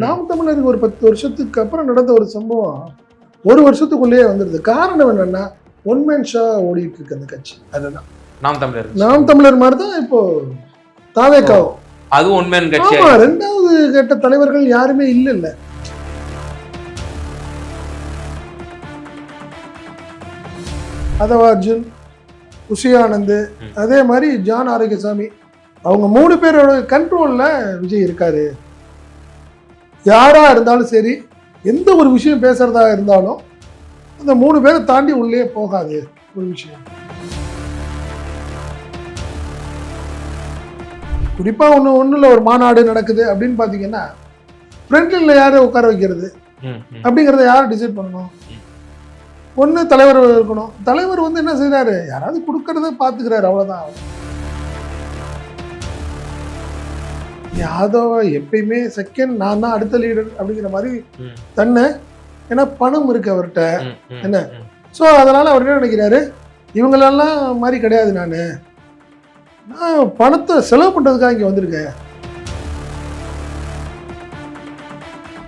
நாம் தமிழருக்கு ஒரு பத்து வருஷத்துக்கு அப்புறம் நடந்த ஒரு சம்பவம். ஒரு வருஷத்துக்குள்ளேயே வந்துடுது காரணம் என்னன்னா ஒன் மேன் ஷா ஓடிட்டு இருக்கு அந்த கட்சி. அதுதான். நாம் தமிழர். நாம் தமிழர் மாதிரி தான் இப்போ தாவேக்காவும் அதுவும் உண்மையான கட்சி ஆமா ரெண்டாவது கட்ட தலைவர்கள் யாருமே இல்ல இல்ல அதவா அர்ஜுன் உஷியானந்த் ம். அதே மாதிரி ஜான் ஆரோக்கியசாமி. அவங்க மூணு பேரோட கண்ட்ரோல்ல விஜய் இருக்காரு. யாரா இருந்தாலும் சரி எந்த ஒரு விஷயம் பேசுறதா இருந்தாலும் அந்த மூணு பேரை தாண்டி உள்ளே போகாது ஒரு விஷயம். குறிப்பா ஒன்று ஒன்றுல ஒரு மாநாடு நடக்குது அப்படின்னு பார்த்தீங்கன்னா ஃப்ரண்ட்ல யாரை உட்கார வைக்கிறது. அப்படிங்கிறத யார் டிசைட் பண்ணணும்? ஒன்று தலைவர் இருக்கணும். தலைவர் வந்து என்ன செய்றாரு? யாராவது கொடுக்கறத பார்த்துக்கிறாரு அவ்வளோதான் யாதவ எப்பயுமே செகண்ட் நான் தான் அடுத்த லீடர் அப்படிங்கிற மாதிரி. தன்னை ஏன்னா பணம் இருக்கு அவர்கிட்ட. என்ன? ஸோ அதனால அவர் என்ன நினைக்கிறாரு? இவங்களெல்லாம் மாதிரி கிடையாது நான். நான் பணத்தை செலவு பண்ணுறதுக்காக இங்கே வந்திருக்கேன்.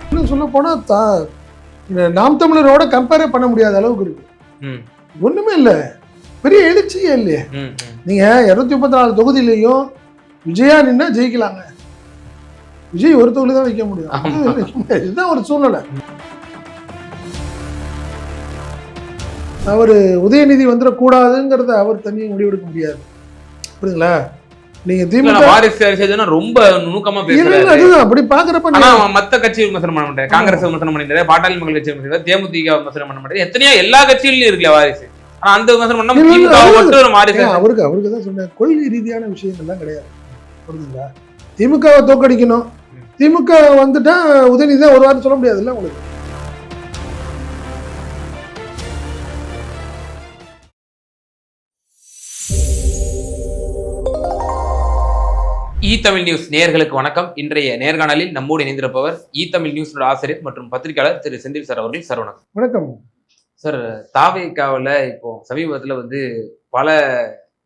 இன்னும் சொல்ல போனால் தா நாம் தமிழரோட கம்பேரே பண்ண முடியாத அளவுக்கு இருக்கு. ஒன்றுமே இல்லை. பெரிய எழுச்சியே இல்லையே. நீங்கள் இரநூத்தி முப்பத்தி நாலு தொகுதியிலையும் விஜயா நின்னா ஜெயிக்கலாங்க. விஜய் ஒரு தொகுதி தான் வைக்க முடியும். இதுதான் ஒரு சூழ்நிலை. அவர் உதயநிதி வந்துடக்கூடாதுங்கிறத அவர் தனியாக முடிவெடுக்க முடியாது. புரியுதுங்களா? நீங்க திமுக நான் வாரிசு அரசியல்னா ரொம்ப நுணுக்கமா பேசுறாரு. அதுதான். அப்படி பாக்குறப்ப அவன் மத்த கட்சி விமர்சனம் பண்ண மாட்டேன் காங்கிரஸ் விமர்சனம் பண்ணிட்டாரு பாட்டாளி மக்கள் கட்சி விமர்சனம் தேமுதிக விமர்சனம் பண்ண மாட்டேன் எத்தனையோ எல்லா கட்சியிலும் இருக்குல்ல வாரிசு? ஆனா அந்த விமர்சனம் பண்ணா வாரிசு அவருக்கு அவருக்கு தான் சொன்னேன். கொள்கை ரீதியான விஷயங்கள்லாம் கிடையாது. புரியுதுங்களா? திமுகவை தோக்கடிக்கணும் திமுக வந்துட்டா உதயநிதி தான் ஒரு வாரம் சொல்ல முடியாதுல்ல உங்களுக்கு? இ தமிழ் நியூஸ் நேயர்களுக்கு வணக்கம். இன்றைய நேர்காணலில் நம்மோடு இணைந்திருப்பவர் இ தமிழ் நியூஸ் ஆசிரியர் மற்றும் பத்திரிகையாளர் திரு செந்தில் சார் அவர்கள். சார் வணக்கம். வணக்கம். சார் தாவேக்காவில் இப்போ சமீபத்தில் வந்து பல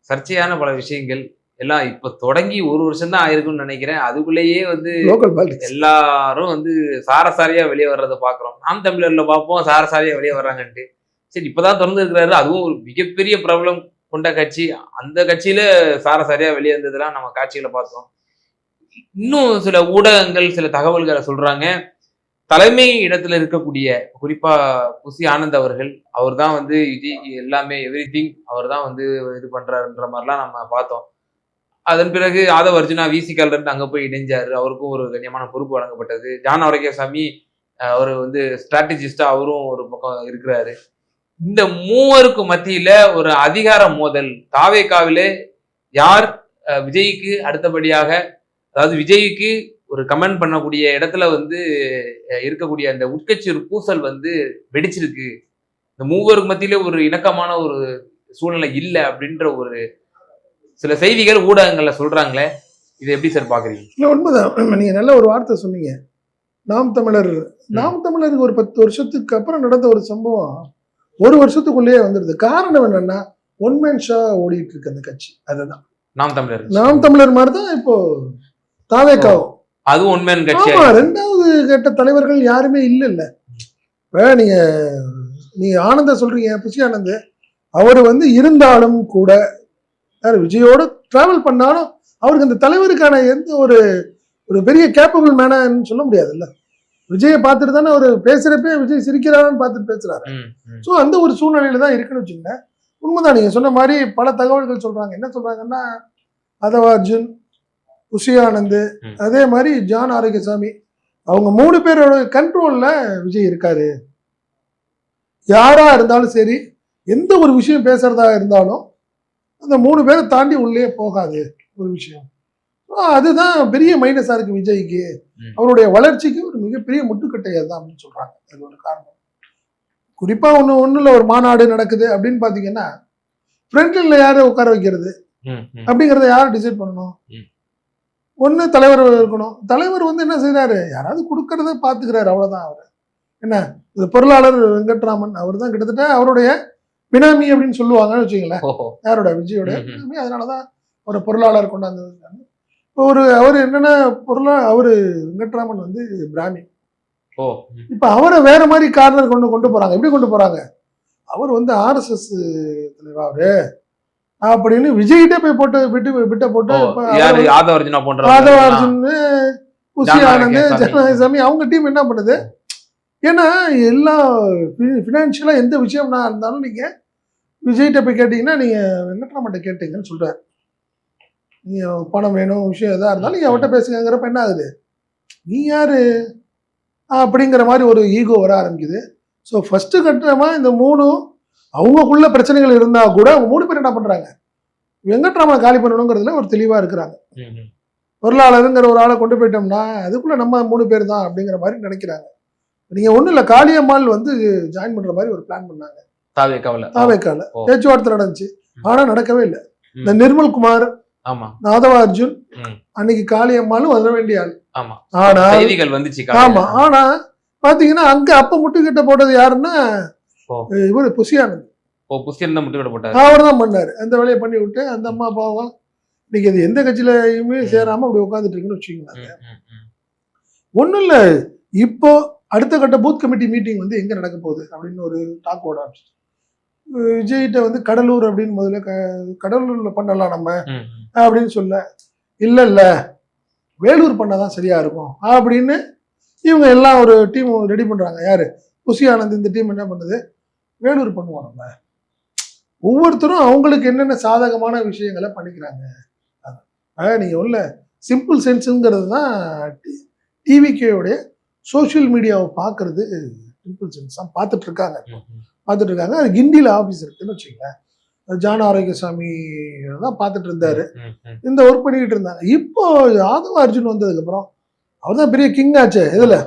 சர்ச்சையான பல விஷயங்கள் எல்லாம் இப்போ தொடங்கி ஒரு வருஷம் தான் ஆயிருக்கும்னு நினைக்கிறேன். அதுக்குள்ளேயே வந்து எல்லாரும் வந்து சாரசாரியா வெளியே வர்றதை பாக்குறோம். நாம் தமிழர்ல பார்ப்போம் சாரசாரியா வெளியே வர்றாங்கன்ட்டு. சரி இப்பதான் திறந்து இருக்கிறாரு. அதுவும் ஒரு மிகப்பெரிய பிரபலம் கொண்ட கட்சி. அந்த கட்சியில சாரசாரியா வெளியே வந்ததெல்லாம் நம்ம காட்சிகளை பார்த்தோம். இன்னும் சில ஊடகங்கள் சில தகவல்களை சொல்றாங்க. தலைமை இடத்துல இருக்கக்கூடிய குறிப்பா புசி ஆனந்த் அவர்கள் அவர் தான் வந்து விஜய் எல்லாமே எவ்ரி திங் அவர் தான் வந்து இது பண்றாருன்ற மாதிரிலாம் நம்ம பார்த்தோம். அதன் பிறகு ஆதவ அர்ஜுனா விசிகால இருந்து அங்கே போய் இணைஞ்சார். அவருக்கும் ஒரு கண்ணியமான பொறுப்பு வழங்கப்பட்டது. ஜான் ஆரோக்கியசாமி அவர் வந்து ஸ்ட்ராட்டஜிஸ்டா அவரும் ஒரு பக்கம் இருக்கிறாரு. இந்த மூவருக்கு மத்தியில ஒரு அதிகார மோதல். தாவேக்காவிலே யார் விஜய்க்கு அடுத்தபடியாக அதாவது விஜய்க்கு ஒரு கமெண்ட் பண்ணக்கூடிய இடத்துல வந்து இருக்கக்கூடிய அந்த உட்கட்சி ஒரு பூசல் வந்து வெடிச்சிருக்கு. இந்த மூவருக்கு மத்தியில ஒரு இணக்கமான ஒரு சூழ்நிலை இல்லை அப்படின்ற ஒரு சில செய்திகள் ஊடகங்கள்ல சொல்றாங்களே இதை எப்படி சார் பாக்குறீங்க? இல்லை உண்மைதான். நீங்க நல்ல ஒரு வார்த்தை சொன்னீங்க. நாம் தமிழர் நாம் தமிழருக்கு ஒரு பத்து வருஷத்துக்கு அப்புறம் நடந்த ஒரு சம்பவம். ஒரு வருஷத்துக்குள்ளேயே வந்துடுது காரணம் என்னன்னா ஒன் மேன் ஷா ஓடிட்டு இருக்கு அந்த கட்சி. அதுதான். நாம் தமிழர். நாம் தமிழர் மாதிரி தான் இப்போ தாவேக்காவும். அதுவும் உண்மையான கட்சி ஆமா ரெண்டாவது கட்ட தலைவர்கள் யாருமே இல்ல இல்ல இப்ப நீங்க நீங்க ஆனந்த சொல்றீங்க புஷி ஆனந்த். அவர் வந்து இருந்தாலும் கூட யார் விஜயோட டிராவல் பண்ணாலும் அவருக்கு அந்த தலைவருக்கான எந்த ஒரு ஒரு பெரிய கேப்பபிள் மேனன்னு சொல்ல முடியாதுல்ல. விஜயை பார்த்துட்டு தானே அவர் பேசுறப்பே விஜய் சிரிக்கிறாரான்னு பார்த்துட்டு பேசுறாரு. ஸோ அந்த ஒரு சூழ்நிலையில தான் இருக்குன்னு வச்சுங்க உண்மைதான் நீங்க சொன்ன மாதிரி பல தகவல்கள் சொல்றாங்க. என்ன சொல்றாங்கன்னா அதவா அர்ஜுன் உஷியானந்த் ம். அதே மாதிரி ஜான் ஆரோக்கியசாமி அவங்க மூணு பேரோட கண்ட்ரோல்ல விஜய் இருக்காரு. யாரா இருந்தாலும் சரி எந்த ஒரு விஷயம் பேசுறதா இருந்தாலும் அந்த மூணு பேரை தாண்டி உள்ளே போகாது ஒரு விஷயம். அதுதான் பெரிய மைனஸா இருக்கு விஜய்க்கு. அவருடைய வளர்ச்சிக்கு ஒரு மிகப்பெரிய முட்டுக்கட்டை அதுதான் அப்படின்னு சொல்றாங்க. அது ஒரு காரணம். குறிப்பா ஒண்ணு ஒண்ணுல ஒரு மாநாடு நடக்குது அப்படின்னு பாத்தீங்கன்னா ஃப்ரண்ட்ல யாரை உட்கார வைக்கிறது. அப்படிங்கிறத யார் டிசைட் பண்ணணும். ஒண்ணு தலைவர் இருக்கணும். தலைவர் வந்து என்ன செய்றாரு? யாராவது கொடுக்கறத பாத்துக்கிறாரு அவ்வளவுதான் அவர். என்ன? இது பொருளாளர் வெங்கட்ராமன் அவர் தான் கிட்டத்தட்ட அவருடைய பினாமி அப்படின்னு சொல்லுவாங்கன்னு வச்சுங்களேன் யாரோட? விஜயோட. அதனாலதான் ஒரு பொருளாளர் கொண்டாந்து ஒரு அவர் என்னன்னா பொருளா அவரு வெங்கட்ராமன் வந்து பிராமி. இப்ப அவரை வேற மாதிரி கார்னர் கொண்டு கொண்டு போறாங்க. எப்படி கொண்டு போறாங்க? அவர் வந்து ஆர்எஸ்எஸ் தலைவா அவரு. அப்படின்னு விஜய்கிட்டே போய் போட்டு விட்டு விட்ட போட்டு ஆதவ அர்ஜுனா ஜனநாயக ஆனந்த் சாமி. ஜனநாயக சாமி அவங்க டீம் என்ன பண்ணுது? ஏன்னா எல்லா ஃபினான்ஷியலா எந்த விஷயம்னா இருந்தாலும் நீங்க விஜய்கிட்ட போய் கேட்டீங்கன்னா நீங்க வெங்கட்ராமன்ட்ட கேட்டீங்கன்னு சொல்றாரு நீங்க பணம் வேணும் விஷயம் எதா இருந்தாலும் நீங்க அவர்கிட்ட பேசுங்கிறப்ப என்ன ஆகுது? நீ யாரு? அப்படிங்கிற மாதிரி ஒரு ஈகோ வர ஆரம்பிக்குது. ஸோ ஃபர்ஸ்ட் கட்டமா இந்த மூணும் அவங்களுக்குள்ள பிரச்சனைகள் இருந்தா கூட அவங்க மூணு பேர் என்ன பண்றாங்க? வெங்கட்ராமனை காலி பண்ணணுங்கிறதுல ஒரு தெளிவா இருக்கிறாங்க. பொருளாளருங்கிற ஒரு ஆளை கொண்டு போயிட்டோம்னா அதுக்குள்ள நம்ம மூணு பேர் தான் அப்படிங்கிற மாதிரி நினைக்கிறாங்க. நீங்க ஒண்ணும் இல்ல காளியம்மாள் வந்து ஜாயின் பண்ற மாதிரி ஒரு பிளான் பண்ணாங்க. தாவே கவலை தாவேக்கால ஓ. பேச்சுவார்த்தை நடந்துச்சு. ஆனா நடக்கவே இல்லை. இந்த நிர்மல் குமார் நாதவ அர்ஜுன். அன்னைக்கு காளியம்மாளும் வர வேண்டிய ஆள். ஆமா. ஆனா ஆமா. ஆனா பாத்தீங்கன்னா அங்க அப்ப முட்டுக்கிட்ட போட்டது யாருன்னா. இவரு புசியானந்த். அவர் தான் பண்ணாரு. அந்த வேலையை பண்ணி விட்டு அந்த அம்மா அப்பாவும் இன்னைக்கு அது எந்த கட்சியிலயுமே சேராம அப்படி உட்காந்துட்டு இருக்குன்னு வச்சுக்கோங்களேன். ம், ம், ம். ஒன்றும் இல்லை. இப்போ அடுத்த கட்ட பூத் கமிட்டி மீட்டிங் வந்து எங்கே நடக்க போகுது அப்படின்னு ஒரு டாக் ஓட ஆரம்பிச்சு விஜய்கிட்ட வந்து கடலூர் அப்படின்னு முதல்ல க கடலூரில் பண்ணலாம் நம்ம. அப்படின்னு சொல்ல இல்லை இல்லை வேலூர் பண்ணாதான் சரியா இருக்கும். அப்படின்னு இவங்க எல்லாம் ஒரு டீம் ரெடி பண்ணுறாங்க யாரு? புசி ஆனந்த் இந்த டீம் என்ன பண்ணுது? வேலூர் பண்ணுவோம் நம்ம. ஒவ்வொருத்தரும் அவங்களுக்கு என்னென்ன சாதகமான விஷயங்களை பண்ணிக்கிறாங்க. நீங்கள் உள்ள சிம்பிள் சென்ஸுங்கிறது தான் டிவிகேவுடைய சோஷியல் மீடியாவை பார்க்கறது சிம்பிள் சென்ஸ் தான். பார்த்துட்டு இருக்காங்க அது கிண்டியில் ஆஃபீஸ் இருக்குன்னு வச்சுக்கோங்க அது ஜான ஆரோக்கியசாமி தான் பார்த்துட்டு இருந்தாரு. இந்த ஒர்க் பண்ணிக்கிட்டு இருந்தாங்க இப்போ ஆதவ அர்ஜுன் வந்ததுக்கப்புறம் அவர் தான் பெரிய கிங் ஆச்சு இதுல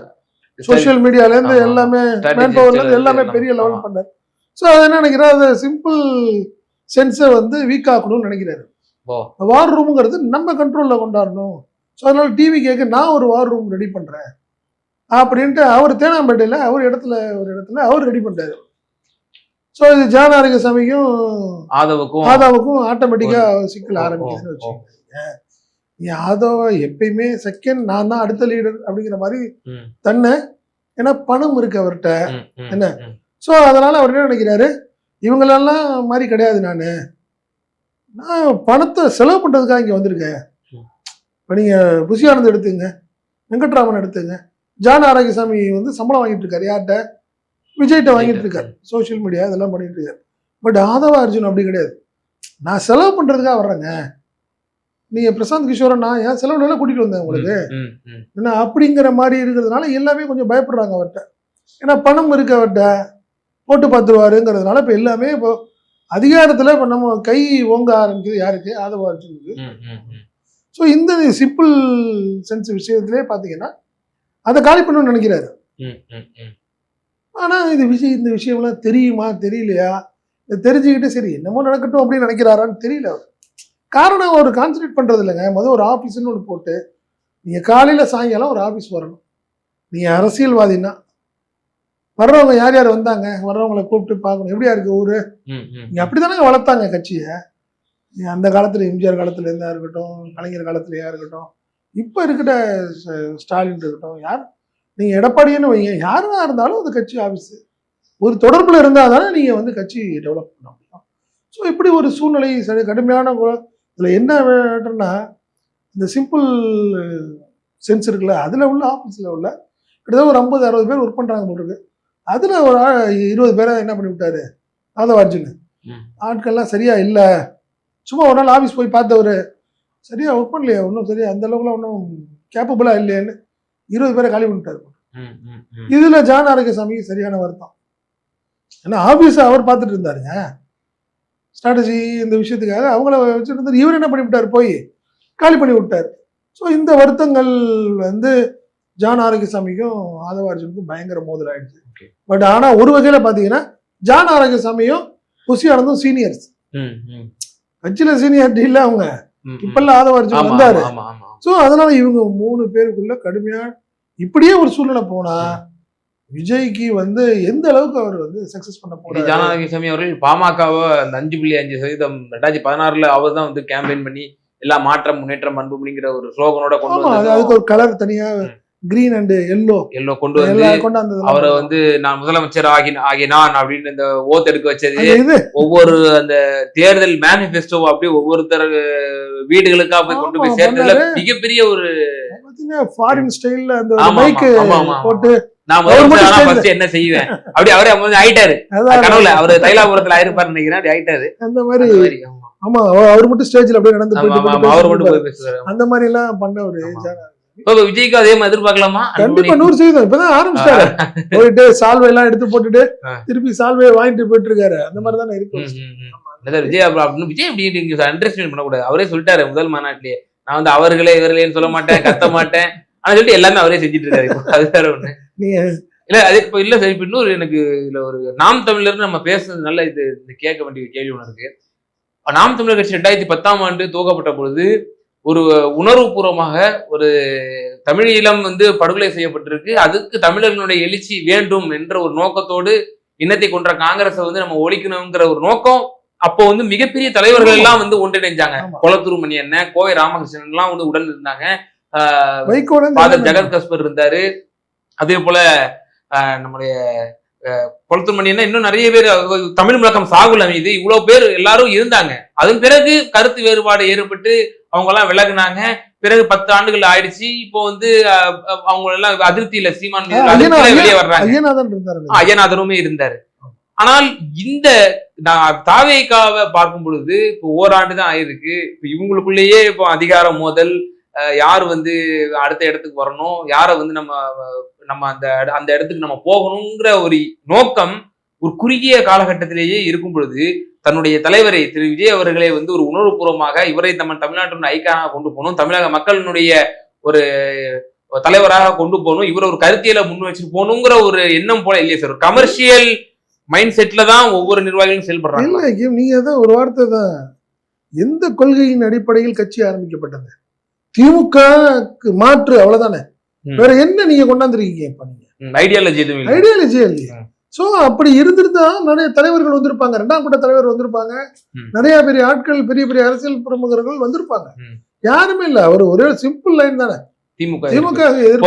சோஷியல் மீடியால இருந்து ஆமா. எல்லாமே மேன் பவர்ல இருந்து எல்லாம். பெரிய லெவல். பண்ணாரு ஸோ அது என்ன நினைக்கிறேன் அது சிம்பிள் சென்ஸை வந்து வீக் ஆக்கணும்னு நினைக்கிறாரு. வார் ரூம்ங்கிறது நம்ம கண்ட்ரோல்ல கொண்டாடணும் ஸோ அதனால டிவி கேட்க நான் ஒரு வார் ரூம் ரெடி பண்றேன் அப்படின்ட்டு அவர் தேனாம்பேட்டையில அவர் இடத்துல ஒரு இடத்துல அவர் ரெடி பண்ணிட்டாரு. ஸோ இது ஜான ஆரோக்கியசாமிக்கும் ஆதவுக்கும் ஆதாவுக்கும் ஆட்டோமேட்டிக்கா சிக்கல் ஆரம்பிக்குதுன்னு. வச்சுக்கோங்க நீ ஆதவ எப்பயுமே செகண்ட் நான் தான் அடுத்த லீடர் அப்படிங்கிற மாதிரி தன்னை ஏன்னா பணம் இருக்கு அவர்கிட்ட. என்ன? ஸோ அதனால அவர் என்ன நினைக்கிறாரு? இவங்களெல்லாம் மாதிரி கிடையாது நான். நான் பணத்தை செலவு பண்றதுக்காக இங்க வந்திருக்கேன். இப்போ நீங்க புசி ஆனந்த் எடுத்துங்க வெங்கட்ராமன் எடுத்துங்க ஜான் ஆரோக்கியசாமி வந்து சம்பளம் வாங்கிட்டு இருக்காரு. யார்கிட்ட? விஜய்கிட்ட வாங்கிட்டு இருக்காரு. சோஷியல் மீடியா இதெல்லாம் பண்ணிட்டு இருக்காரு. பட் ஆதவ அர்ஜுன் அப்படி கிடையாது. நான் செலவு பண்றதுக்காக வர்றேங்க. நீங்க பிரசாந்த் கிஷோரை நான் என் செலவுல எல்லாம் கூட்டிட்டு வந்தேன் உங்களுக்கு. ஏன்னா அப்படிங்கிற மாதிரி இருக்கிறதுனால எல்லாமே கொஞ்சம் பயப்படுறாங்க அவர்கிட்ட. ஏன்னா பணம் இருக்கு அவர்கிட்ட. போட்டு பார்த்துருவாருங்கிறதுனால இப்போ எல்லாமே இப்போ அதிகாரத்தில் இப்போ நம்ம கை ஓங்க ஆரம்பிக்குது யாருக்கு? ஆதவ அர்ஜுனுக்கு. ஸோ இந்த சிம்பிள் சென்ஸ் விஷயத்திலே பார்த்தீங்கன்னா அதை காலி பண்ணணும்னு நினைக்கிறாரு. ஆனால் இது விஷயம் இந்த விஷயம்லாம் தெரியுமா தெரியலையா? இதை தெரிஞ்சுக்கிட்டு சரி என்னமோ நடக்கட்டும் அப்படின்னு நினைக்கிறாரான்னு தெரியல காரணம் அவர் கான்சன்ட்ரேட் பண்ணுறது இல்லைங்க. முதல் ஒரு ஆஃபீஸ்னு ஒன்று போட்டு நீங்கள் காலையில் சாயங்காலம் ஒரு ஆஃபீஸ் வரணும். நீங்கள் அரசியல்வாதின்னா வர்றவங்க யார் யார் வந்தாங்க? வர்றவங்களை கூப்பிட்டு பார்க்கணும். எப்படியா இருக்கு ஊரு? ம், ம். நீங்க அப்படித்தானே வளர்த்தாங்க கட்சியை. நீ அந்த காலத்துல எம்ஜிஆர் காலத்துல இருந்தா இருக்கட்டும் கலைஞர் காலத்துலயா இருக்கட்டும் இப்ப இருக்கிற ஸ்ட- ஸ்டாலின் இருக்கட்டும் யார் நீங்க எடப்பாடின்னு வைங்க யாரா இருந்தாலும் அது கட்சி ஆபீஸ் ஒரு தொடர்புல இருந்தா தானே நீங்க வந்து கட்சி டெவலப் பண்ண முடியும். ஸோ இப்படி ஒரு சூழ்நிலை சரி கடுமையான இதுல என்ன வேணும்னா இந்த சிம்பிள் சென்ஸ் இருக்குல்ல அதுல உள்ள ஆபீஸ்ல உள்ள கிட்டத்தட்ட ஒரு ஐம்பது அறுபது பேர் ஒர்க் பண்றாங்க போல இருக்கு. அதுல ஒரு ஆ- இருபது பேரை என்ன பண்ணி விட்டாரு? ஆதவ அர்ஜுன். ஆட்கள்லாம் சரியா இல்லை. சும்மா ஒரு நாள் ஆஃபீஸ் போய் பார்த்தவரு. சரியா ஒர்க் பண்ணலையா ஒன்றும் சரியா? அந்த அளவுக்குலாம் ஒன்றும் கேப்பபிளா இல்லையான்னு இருபது பேரை காலி பண்ணிட்டாரு. இதுல ஜான் ஆரோக்கியசாமி சரியான வருத்தம். ஏன்னா ஆபீஸ் அவர் பார்த்துட்டு இருந்தாருங்க. ஸ்ட்ராட்டஜி இந்த விஷயத்துக்காக அவங்கள வச்சுட்டு இருந்தாரு இவர் என்ன பண்ணி விட்டாரு போய் காலி பண்ணி விட்டாரு. ஸோ இந்த வருத்தங்கள் வந்து ஜான் ஆரோக்கியசாமிக்கும் ஆதவார்ஜுனுக்கும் பயங்கர மோதல் ஆயிடுச்சு. பட் ஆனா ஒரு வகையில பாத்தீங்கன்னா ஜான் ஆரோக்கியசாமியும் புசி ஆனந்தும் சீனியர்ஸ். கட்சியில சீனியாரிட்டி இல்ல அவங்க. இப்பெல்லாம் ஆமா, வந்தாரு. ஸோ அதனால இவங்க மூணு பேருக்குள்ள கடுமையா இப்படியே ஒரு சூழ்நிலை போனா விஜய்க்கு வந்து எந்த அளவுக்கு அவர் வந்து சக்சஸ் பண்ண. போறாரு ஜானகிசாமி அவர்கள் பாமகவை அந்த அஞ்சு புள்ளி அஞ்சு சதவீதம் ரெண்டாயிரத்தி பதினாறுல அவர் தான் வந்து கேம்பெயின் பண்ணி எல்லா மாற்றம் முன்னேற்றம் அன்பு அப்படிங்கிற ஒரு ஸ்லோகனோட கொண்டு அதுக்கு ஒரு கலர் தனியா கிரீன் அண்ட் எல்லோ எல்லோ கொண்டு வந்து கொண்டாந்து அவரை வந்து நான் முதலமைச்சர் ஆகி ஆகினான் அப்படின்னு இந்த ஓத் எடுக்க வச்சது ஒவ்வொரு அந்த தேர்தல் மேனிபெஸ்டோ அப்படியே ஒவ்வொருத்தர் வீடுகளுக்கா போய் கொண்டு போய் பண்ணாரு. மிகப்பெரிய ஒரு ஃபாரின் ஸ்டைல்ல அந்த மைக். போட்டு நான் என்ன செய்வேன்? அப்படி அவரே ஆயிட்டாரு. கனவுல அவரு தைலாபுரத்துல ஆயிருப்பாரு நினைக்கிறேன். அப்படி ஆயிட்டாரு. அந்த மாதிரி. ஆமா. அவர் மட்டும் ஸ்டேஜ்ல அப்படியே நடந்து போயிட்டு அவர் மட்டும் அந்த மாதிரி எல்லாம் பண்ண ஒரு விஜய்க்கு அதே மாதிரி எதிர்பார்க்கலாமா? கண்டிப்பா நூறு சதவீதம். இப்பதான் ஆரம்பிச்சிட்டாரு. போயிட்டு சால்வை எல்லாம் எடுத்து போட்டுட்டு. திருப்பி சால்வையை வாங்கிட்டு போயிட்டு இருக்காரு அந்த மாதிரி தானே இருக்கு. விஜய் அப்ப- அப்படின்னு விஜய் அண்டர்ஸ்டாண்ட் பண்ணக்கூடாது. அவரே சொல்லிட்டாரு முதல் மாநாட்டிலேயே. நான் வந்து அவர்களே இவர்களேன்னு சொல்ல மாட்டேன் கத்த மாட்டேன். ஆனா சொல்லிட்டு எல்லாமே அவரே செஞ்சுட்டு இருக்காரு இப்போ. அது வேற ஒண்ணு. நீங்க இல்ல அது இப்ப இல்ல சார் இப்ப இன்னொரு எனக்கு இதுல ஒரு நாம் தமிழர் நம்ம பேசுறது நல்ல இது கேட்க வேண்டிய கேள்வி ஒண்ணு இருக்கு. நாம் தமிழர் கட்சி ரெண்டாயிரத்தி பத்தாம் ஆண்டு துவக்கப்பட்ட பொழுது ஒரு உணர்வுபூர்வமாக ஒரு தமிழீழம் வந்து படுகொலை செய்யப்பட்டிருக்கு. அதுக்கு தமிழர்களுடைய எழுச்சி வேண்டும் என்ற ஒரு நோக்கத்தோடு இனத்தை கொன்ற காங்கிரஸை வந்து நம்ம ஒழிக்கணுங்கிற ஒரு நோக்கம் அப்போ வந்து மிகப்பெரிய தலைவர்கள் எல்லாம் வந்து ஒன்றிணைஞ்சாங்க. ஆமா. கொளத்தூர் மணி என்ன கோவை ராமகிருஷ்ணன் எல்லாம் வந்து உடன் இருந்தாங்க. ஃபாதர் ஜெகத் கஸ்பர் இருந்தாரு. அதே போல ஆஹ், நம்முடைய ஆஹ், கொளத்தூர் மணி என்ன இன்னும் நிறைய பேர் தமிழ் முழக்கம் சாகுல் அமீது இவ்வளவு பேர் எல்லாரும் இருந்தாங்க. அதன் பிறகு கருத்து வேறுபாடு ஏற்பட்டு அவங்க எல்லாம் விலகுனாங்க. பிறகு பத்து ஆண்டுகள் ஆயிடுச்சு. இப்போ வந்து அவங்க எல்லாம் அதிருப்தியில சீமான் வெளியே வர்றாங்க. ஐயநாதன் இருந்தாரு. ஆ, ஐயநாதனுமே இருந்தாரு. ஆனால் இந்த நான் தாவேக்காவை பார்க்கும் பொழுது இப்போ ஓராண்டு தான் ஆயிருக்கு. இப்போ இவங்களுக்குள்ளேயே இப்போ அதிகார மோதல் யார் வந்து அடுத்த இடத்துக்கு வரணும் யாரை வந்து நம்ம நம்ம அந்த அந்த இடத்துக்கு நம்ம போகணுங்கிற ஒரு நோக்கம் ஒரு குறுகிய காலகட்டத்திலேயே இருக்கும் பொழுது தன்னுடைய தலைவரை திரு விஜய் அவர்களை வந்து ஒரு உணர்வுபூர்வமாக இவரை நம்ம தமிழ்நாட்டின் ஐக்கானாக கொண்டு போகணும் தமிழக மக்களினுடைய ஒரு தலைவராக கொண்டு போகணும் இவர் ஒரு கருத்தியலை முன் வச்சுட்டு போகணுங்கிற ஒரு எண்ணம் போல இல்லையே சார். கமர்ஷியல் மைண்ட் செட்ல தான் ஒவ்வொரு நிர்வாகிகளும் செயல்படுறாங்க இல்ல நீங்க தான் ஒரு வார்த்தை தான் எந்த கொள்கையின் அடிப்படையில் கட்சி ஆரம்பிக்கப்பட்டது? திமுக மாற்று அவ்வளவுதானே. வேற என்ன நீங்க கொண்டாந்துருக்கீங்க ஐடியாலஜி ஐடியாலஜி இல்லையா. சோ அப்படி இருந்திருந்தா நிறைய தலைவர்கள் வந்திருப்பாங்க. ரெண்டாம் கட்ட தலைவர் வந்திருப்பாங்க. நிறைய பெரிய ஆட்கள் பெரிய பெரிய அரசியல் பிரமுகர்கள் வந்திருப்பாங்க. யாருமே இல்ல. அவர் ஒரே சிம்பிள் லைன் தானே. திமுக திமுக.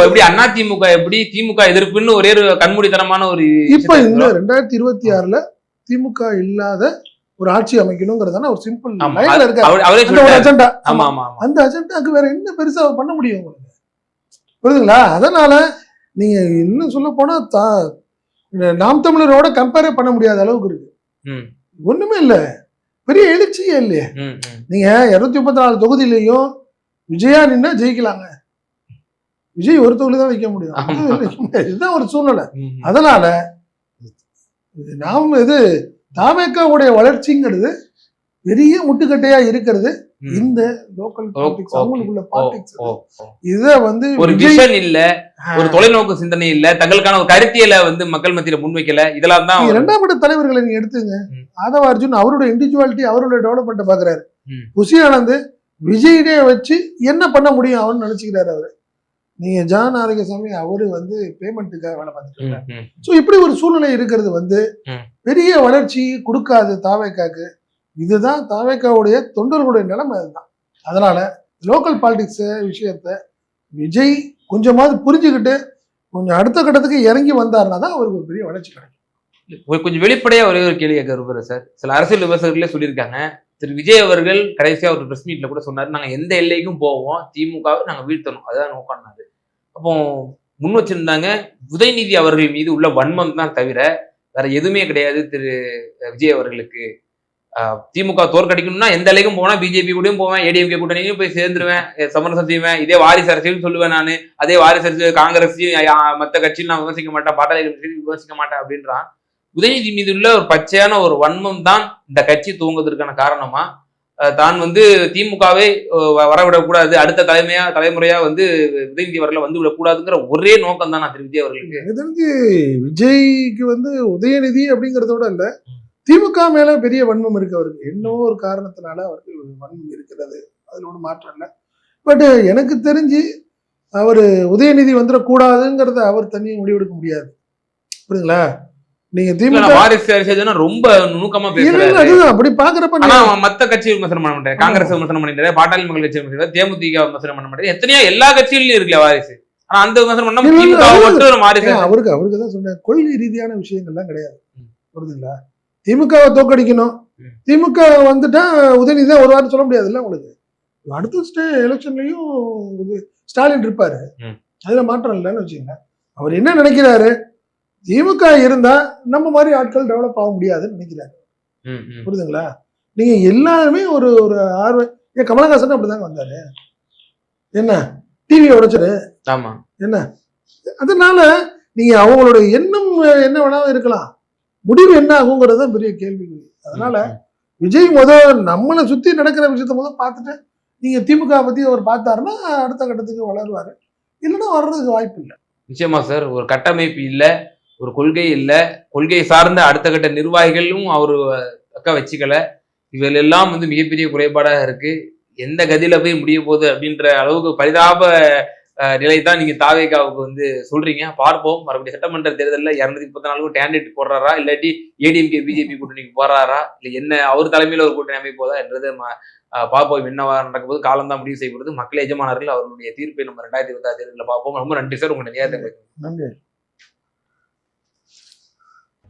எப்படி அண்ணா திமுக எப்படி? திமுக எதிர்ப்புன்னு ஒரே ஒரு கண்மூடித்தனமான ஒரு இப்ப இந்த. ரெண்டாயிரத்தி இருபத்தி ஆறுல திமுக இல்லாத ஒரு ஆட்சி அமைக்கணுங்கிறதான ஒரு சிம்பிள். லைன்ல இருக்காரு. அஜெண்டா ஆமா ஆமா. அந்த அஜெண்டாக்கு வேற என்ன பெருசா பண்ண முடியும் உங்களுக்கு? புரியுதுங்களா? அதனால நீங்க இன்னும் சொல்ல போனா நாம் தமிழரோட கம்பேரே பண்ண முடியாத அளவுக்கு இருக்கு. ஒண்ணுமே இல்ல. பெரிய எழுச்சியே இல்லையே. நீங்க இருநூத்தி முப்பத்தி நாலு தொகுதியிலையும் விஜயா நின்னா ஜெயிக்கலாங்க. விஜய் ஒரு தொகுதி தான் வைக்க முடியும். இதுதான் ஒரு சூழ்நிலை. அதனால நாம் இது தாவேக்காவுடைய வளர்ச்சிங்கிறது பெரிய முட்டுக்கட்டையா இருக்கிறது. இந்த லோக்கல் பாலிடிக்ஸ். அவங்களுக்குள்ள பாலிடிக்ஸ். இத வந்து ஒரு விஷன் இல்ல ஒரு தொலைநோக்கு சிந்தனை இல்ல தங்களுக்கான ஒரு கருத்தியலை வந்து மக்கள் மத்தியில முன்வைக்கல இதெல்லாம் தான் இரண்டாம் கட்ட தலைவர்களை நீங்க எடுத்துங்க. ஆதவ அர்ஜுன் அவருடைய இண்டிவிஜுவாலிட்டி அவருடைய டெவலப்மெண்ட் பாக்குறாரு. புசி ஆனந்த் விஜயினே வச்சு என்ன பண்ண முடியும் அவன்னு நினைச்சுக்கிறாரு அவரு நீங்க ஜான் ஆரோக்கியசாமி அவரு வந்து பேமெண்ட்டுக்காக வேலை பார்த்துட்டு இருக்காரு. ஸோ இப்படி ஒரு சூழ்நிலை இருக்கிறது வந்து. பெரிய வளர்ச்சி கொடுக்காது தாவேக்காக்கு இதுதான் தாவேக்காவுடைய தொண்டர்களுடைய நிலைமை அதுதான். அதனால லோக்கல் பாலிடிக்ஸ் விஷயத்த விஜய் கொஞ்சமாவது புரிஞ்சுக்கிட்டு கொஞ்சம் அடுத்த கட்டத்துக்கு இறங்கி வந்தாருன்னா தான் அவருக்கு ஒரு பெரிய வளர்ச்சி கிடைக்கும். ஒரு கொஞ்சம் வெளிப்படையாக ஒரே ஒரு கேள்வி கேட்க சார். சில அரசியல் விமர்சகர்களே சொல்லியிருக்காங்க. திரு. விஜய் அவர்கள் கடைசியாக ஒரு ப்ரெஸ் மீட்டில் கூட சொன்னார் நாங்கள் எந்த எல்லைக்கும் போவோம் திமுகவை நாங்கள் வீழ்த்தணும். அதுதான் நோக்கம்னாரு அப்போ முன் வச்சிருந்தாங்க உதயநிதி அவர்கள் மீது உள்ள வன்மம் தான் தவிர வேற எதுவுமே கிடையாது திரு. விஜய் அவர்களுக்கு. திமுக தோற்கடிக்கணும்னா எந்த எல்லைக்கும் போனா பிஜேபி கூடயும் போவேன் ஏடிஎம்கே கூட்டணியும் போய் சேர்ந்துருவேன் சமரசம் செய்வேன். இதே வாரிசு அரசியல் சொல்லுவேன் நான். அதே வாரிசு அரசியல் காங்கிரஸையும் மற்ற கட்சியும் நான் விமர்சிக்க மாட்டேன் பாட்டாளி விமர்சிக்க மாட்டேன் அப்படின்றான். உதயநிதி மீது உள்ள ஒரு பச்சையான ஒரு வன்மம் தான் இந்த கட்சி துவங்குவதற்கான காரணமா? தான் வந்து திமுகவை வரவிடக்கூடாது அடுத்த தலைமையா தலைமுறையா வந்து உதயநிதி அவர்களை வந்து விடக்கூடாதுங்கிற ஒரே நோக்கம் தான் நான் திரு விஜய் அவர்களுக்கு. எனக்கு தெரிஞ்சு விஜய்க்கு வந்து உதயநிதி அப்படிங்கறத விட இல்ல. திமுக மேல பெரிய வன்மம் இருக்கு அவருக்கு. என்னவோ ஒரு காரணத்தினால அவருக்கு வன்மம் இருக்கிறது. அதுல ஒன்றும் மாற்றம் இல்லை. பட் எனக்கு தெரிஞ்சு அவர் உதயநிதி வந்துடக்கூடாதுங்கிறத அவர் தனியாக முடிவெடுக்க முடியாது. புரியுங்களா நீங்க திமுக வாரிசு ரொம்ப நுணுக்கமா பேசுறாரு. அதுதான். அப்படி பாக்குறப்ப மத்த கட்சி விமர்சனம் பண்ண மாட்டேன். காங்கிரஸ் விமர்சனம் பண்ணிட்டாரு பாட்டாளி மக்கள் கட்சி விமர்சனம் தேமுதிக விமர்சனம் பண்ண மாட்டேன். எத்தனையோ எல்லா கட்சியிலும் இருக்குல்ல வாரிசு? ஆனா அந்த விமர்சனம் பண்ணா திமுக ஒட்டு ஏன் அவருக்கு அவருக்கு தான் சொன்னேன் கொள்கை ரீதியான விஷயங்கள்லாம் கிடையாது. புரியுதுங்களா? திமுகவை தோக்கடிக்கணும். திமுக வந்துட்டா உதயநிதி தான் ஒரு வாரம் சொல்ல முடியாதுல்ல உங்களுக்கு? அடுத்த ஸ்டே எலெக்ஷன்லயும் ஸ்டாலின் இருப்பாரு. அதுல மாற்றம் இல்லைன்னு வச்சுக்கோங்க அவர் என்ன நினைக்கிறாரு? திமுக இருந்தா நம்ம மாதிரி ஆட்கள் டெவலப் ஆக முடியாதுன்னு நினைக்கிறாரு. புரியுதுங்களா? நீங்க எல்லாருமே ஒரு ஒரு ஆர்வம் ஏன் கமலஹாசன் அப்படிதாங்க வந்தாரு. என்ன? டிவியை உடைச்சிரு. ஆமா. அதனால நீங்க அவங்களோட எண்ணம் என்ன வேணாலும் இருக்கலாம். முடிவு என்ன ஆகுங்கிறது தான் பெரிய கேள்வி. அதனால விஜய் முத நம்மளை சுத்தி நடக்கிற விஷயத்த முத பார்த்துட்டு நீங்க திமுக பத்தி அவர் பார்த்தாருன்னா அடுத்த கட்டத்துக்கு வளருவாரு. இல்லைன்னா வர்றதுக்கு வாய்ப்பு இல்லை. நிச்சயமா சார் ஒரு கட்டமைப்பு இல்ல ஒரு கொள்கை இல்ல. கொள்கை சார்ந்த அடுத்த கட்ட நிர்வாகிகளும் அவரு தக்க வச்சுக்கல. இதில் எல்லாம் வந்து மிகப்பெரிய குறைபாடாக இருக்கு. எந்த கதியில போய் முடிய போகுது அப்படின்ற அளவுக்கு பரிதாப நிலை தான் நீங்க தாவேகாவுக்கு வந்து சொல்றீங்க. பார்ப்போம். மறுபடியும் சட்டமன்ற தேர்தலில் இரநூத்தி முப்பத்தி நாலுக்கும் கேண்டிடேட் போடுறாரா? இல்லாட்டி ஏடிஎம்கே பிஜேபி கூட்டணிக்கு போறாரா? இல்ல என்ன அவர் தலைமையில ஒரு கூட்டணி அமைப்போதா என்றது பார்ப்போம். என்னவா நடக்கும்போது காலம் தான் முடிவு செய்யப்படுது. மக்கள் எஜமானர்கள் அவர்களுடைய தீர்ப்பை நம்ம ரெண்டாயிரத்தி இருபத்தாறு தேர்தலில் பார்ப்போம். ரொம்ப நன்றி சார். உங்க நேரத்தை நன்றி.